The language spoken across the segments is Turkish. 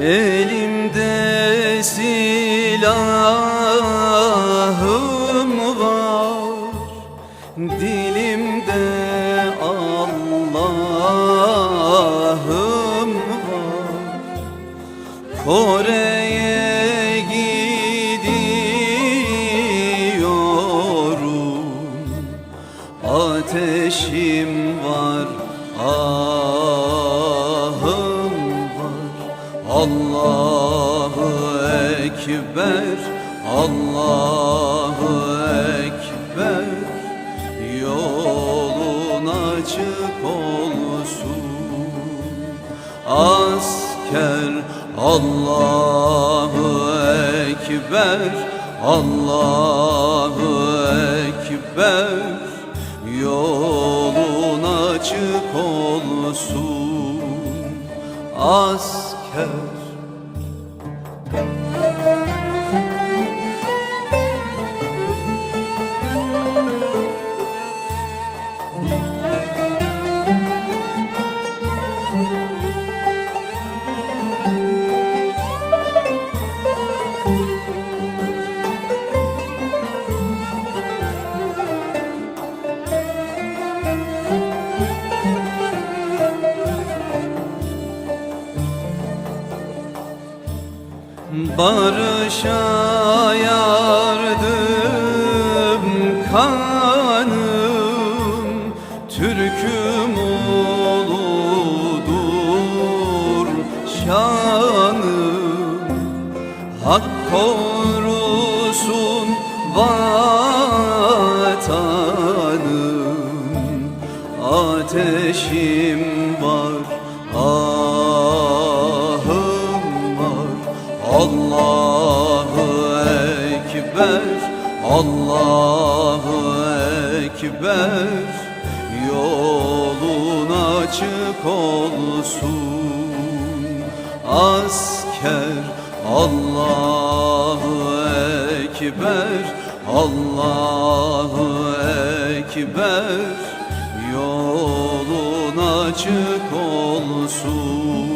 Elimde silahım var Dilimde Allah'ım var. Kore'ye gidiyorum Ateşim var, ahım Allahu Ekber, Allahu Ekber. Yolun açık olsun. Asker Allahu Ekber Allahu Ekber. Yolun açık olsun Asker Barışa yardım kanım Türküm uludur şanım. Hak korusun vatanım Ateşim Allahu Ekber Yolun açık olsun. Asker Allahu Ekber, Allahu Ekber Yolun açık olsun.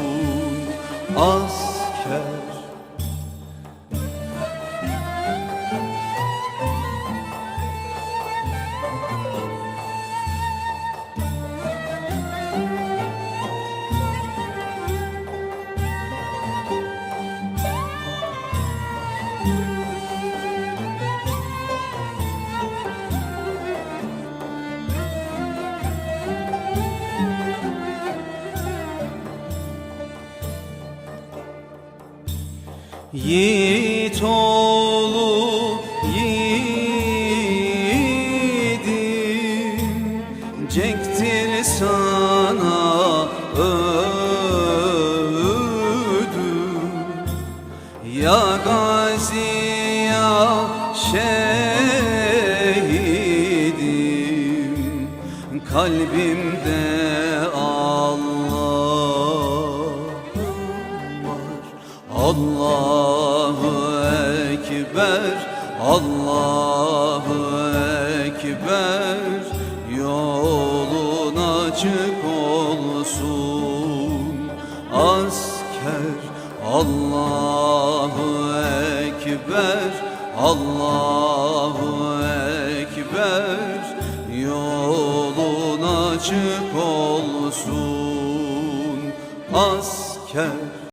Asker Yiğit oğlu yiğidim. Cektir sana ödüm Ya gazi ya şehidim. Kalbimde Allahu Ekber Allahu Ekber Yolun açık olsun Asker. Allahu Ekber Allahu Ekber Yolun açık olsun Asker